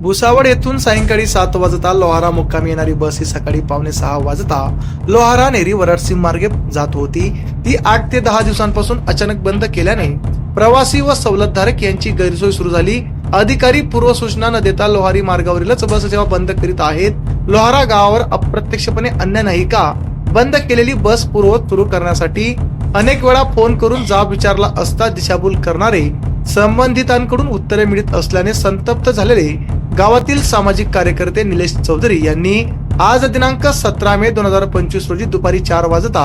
भुसावळ येथून सायंकाळी सात वाजता लोहारा मुक्कामी येणारी बस ही सकाळी पावणे सहा वाजता लोहारा नेरी वराडसी मार्गे जात होती. ती आठ ते दहा दिवसांपासून अचानक बंद केल्याने प्रवासी व सवलतधारक यांची गैरसोय सुरू झाली. अधिकारी पूर्वसूचना न देता लोहारी मार्गावरीलच बस सेवा बंद करीत आहेत. लोहारा गावावर अप्रत्यक्षपणे अन्य नाही का? बंद केलेली बस पूर्व सुरू करण्यासाठी अनेक वेळा फोन करून जाब विचारला असता दिशाभूल करणारे संबंधितांकडून उत्तरे मिळत असल्याने संतप्त झालेले गावातील सामाजिक कार्यकर्ते निलेश चौधरी यांनी आज दिनांक सतरा मे दोन हजार पंचवीस रोजी दुपारी चार वाजता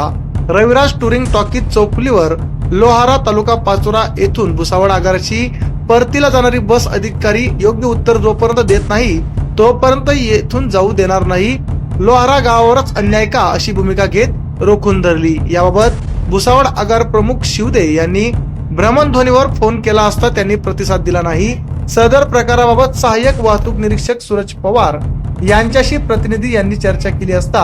रविराज टुरिंग टॉकीज चौफुलीवर लोहारा तालुका पाचोरा येथून भुसावळ आगाराची परतीला जाणारी बस अधिकारी योग्य उत्तर जोपर्यंत देत नाही तोपर्यंत येथून जाऊ देणार नाही. लोहारा गावावरच अन्याय का अशी भूमिका घेत रोखून धरली. याबाबत भुसावळ आगार प्रमुख शिवदे यांनी भ्रमणध्वनीवर फोन केला असता त्यांनी प्रतिसाद दिला नाही. सदर प्रकाराबाबत सहाय्यक वाहतूक निरीक्षक सूरज पवार यांच्याशी प्रतिनिधी यांनी चर्चा केली असता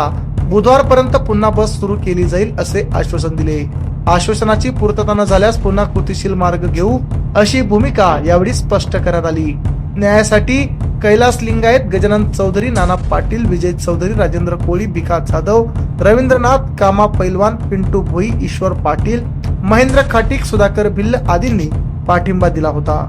बुधवारपर्यंत पुन्हा बस सुरू केली जाईल असे आश्वासन दिले. आश्वासनाची पूर्तता न झाल्यास पुन्हा कृतीशील मार्ग घेऊ अशी भूमिका यावेळी स्पष्ट करण्यात आली. न्यायासाठी कैलास लिंगायत गजानन चौधरी नाना पाटील विजय चौधरी राजेंद्र कोळी भिका जाधव रवींद्रनाथ कामा पैलवान पिंटू भोई ईश्वर पाटील महेंद्र खाटीक सुधाकर भिल्ल आदींनी पाठिंबा दिला होता.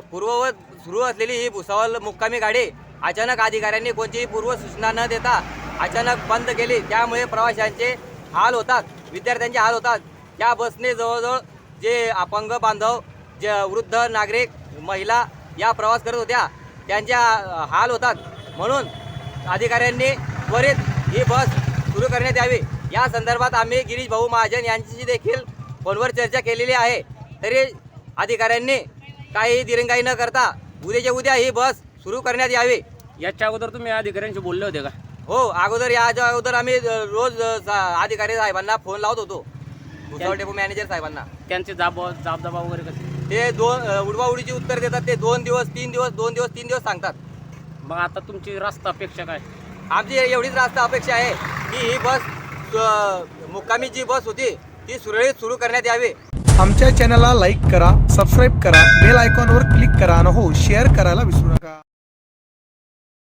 पूर्ववत सुरू असलेली ही भुसावळ मुक्कामी गाडी अचानक अधिकाऱ्यांनी कोणतीही पूर्व सूचना न देता अचानक बंद केली. त्यामुळे प्रवाशांचे हाल होतात विद्यार्थ्यांचे हाल होतात. या बसने जवळजवळ जे अपंग बांधव जे वृद्ध नागरिक महिला या प्रवास करत होत्या त्यांच्या हाल होतात. म्हणून अधिकाऱ्यांनी त्वरित ही बस सुरू करण्यात यावी. या संदर्भात आम्ही गिरीश भाऊ महाजन यांच्याशी देखील फोनवर चर्चा केलेली आहे. तरी अधिकाऱ्यांनी काही दिरंगाई न करता उद्याच्या उद्या ही बस सुरू करण्यात यावी. याच्या अगोदर तुम्ही अधिकाऱ्यांशी बोलले होते का? हो अगोदर याच्या अगोदर आम्ही अ, रोज अ, सा- अधिकारी साहेबांना फोन लावत होतो. भुसावळ डेपो मॅनेजर साहेबांना. त्यांचे जाब जाबदबा वगैरे कसे? ते दोन उडवाउडीची उत्तर देतात ते दोन दिवस तीन दिवस दोन दिवस तीन दिवस सांगतात. मग आता तुमची रास्ता अपेक्षा काय? आमची एवढीच रास्त अपेक्षा आहे की ही बस अ, मुक्कामी जी बस होती ती सुरळीत सुरू करण्यात यावी. आमच्या चॅनलला लाईक करा सबस्क्राईब करा बेल आयकॉनवर क्लिक करा आणि हो शेअर करायला विसरू नका.